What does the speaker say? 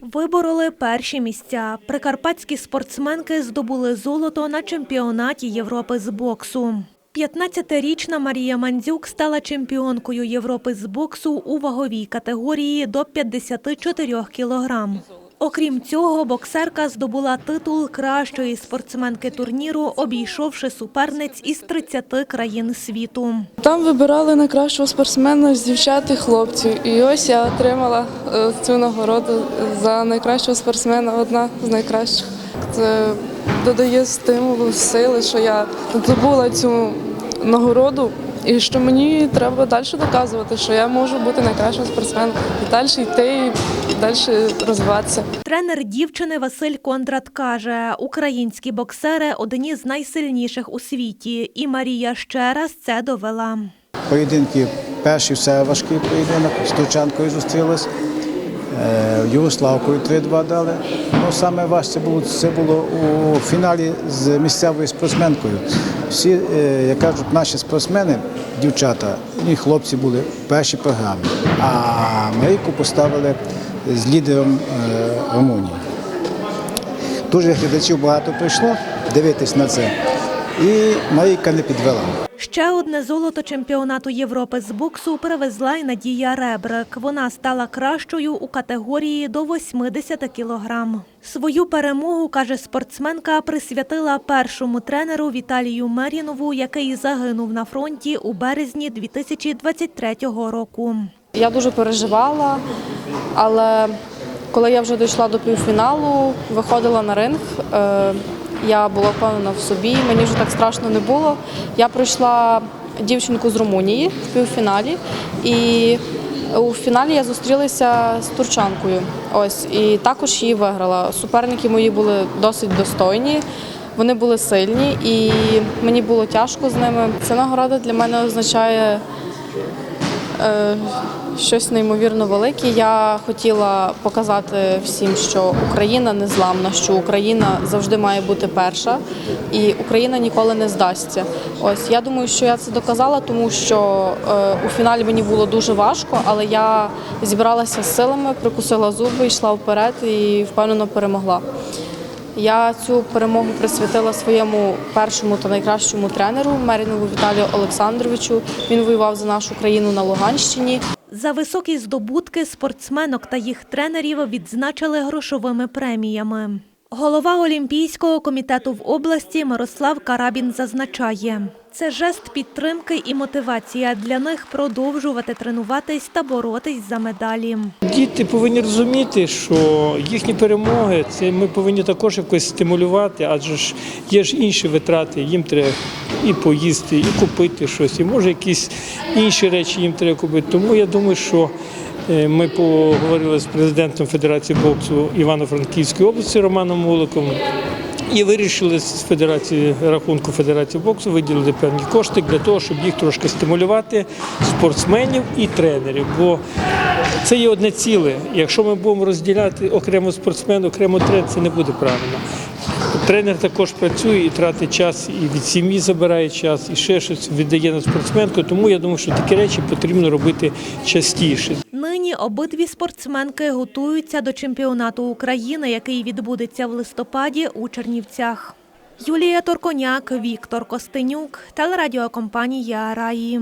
Вибороли перші місця. Прикарпатські спортсменки здобули золото на чемпіонаті Європи з боксу. 15-річна Марія Мандзюк стала чемпіонкою Європи з боксу у ваговій категорії до 54 кілограм. Окрім цього, боксерка здобула титул кращої спортсменки турніру, обійшовши суперниць із 30 країн світу. Там вибирали найкращого спортсмена з дівчат і хлопців. І ось я отримала е, цю нагороду за найкращого спортсмена, одна з найкращих. Це додає стимулу, сили, що я здобула цю нагороду. І що мені треба далі доказувати, що я можу бути найкращим спортсменом і далі йти, і далі розвиватися. Тренер дівчини Василь Кондрат каже, українські боксери одні з найсильніших у світі, і Марія ще раз це довела. Поєдинки перші все важкий поєдинок, з Турченкою зустрілись, е, Югославкою 3-2 дали. Ну, саме важче було, це було у фіналі з місцевою спортсменкою. Всі, е, як кажуть, наші спортсмени, дівчата і хлопці були в першій програмі. А Марійку поставили з лідером е, Румунії. Дуже глядачів багато прийшло дивитись на це. І Марійка не підвела. Ще одне золото чемпіонату Європи з боксу привезла й Надія Ребрик. Вона стала кращою у категорії до 80 кілограм. Свою перемогу, каже спортсменка, присвятила першому тренеру Віталію Мерінову, який загинув на фронті у березні 2023 року. Я дуже переживала, але коли я вже дійшла до півфіналу, виходила на ринг, е, я була впевнена в собі, мені вже так страшно не було. Я пройшла дівчинку з Румунії в півфіналі, і у фіналі я зустрілася з турчанкою. Ось і також її виграла. Суперники мої були досить достойні. Вони були сильні, і мені було тяжко з ними. Ця нагорода для мене означає щось неймовірно велике. Я хотіла показати всім, що Україна незламна, що Україна завжди має бути перша, і Україна ніколи не здасться. Ось я думаю, що я це доказала, тому що е, у фіналі мені було дуже важко, але я зібралася з силами, прикусила зуби, йшла вперед і впевнено перемогла. Я цю перемогу присвятила своєму першому та найкращому тренеру Мерінову Віталію Олександровичу. Він воював за нашу країну на Луганщині. За високі здобутки спортсменок та їх тренерів відзначили грошовими преміями. Голова Олімпійського комітету в області Мирослав Карабін зазначає, це жест підтримки і мотивація для них продовжувати тренуватись та боротись за медалі. Діти повинні розуміти, що їхні перемоги це ми повинні також якось стимулювати, адже ж є ж інші витрати. Їм треба і поїсти, і купити щось, і може якісь інші речі їм треба купити. Тому я думаю, що ми поговорили з президентом Федерації боксу Івано-Франківської області Романом Муликом. І вирішили з федерації рахунку Федерації боксу виділити певні кошти для того, щоб їх трошки стимулювати спортсменів і тренерів. Бо це є одне ціле. Якщо ми будемо розділяти окремо спортсмен, окремо тренер, це не буде правильно. Тренер також працює і тратить час, і від сім'ї забирає час, і ще щось віддає на спортсменку. Тому я думаю, що такі речі потрібно робити частіше. Нині обидві спортсменки готуються до чемпіонату України, який відбудеться в листопаді у Чернівцях. Юлія Торконяк, Віктор Костенюк, телерадіокомпанія Раї.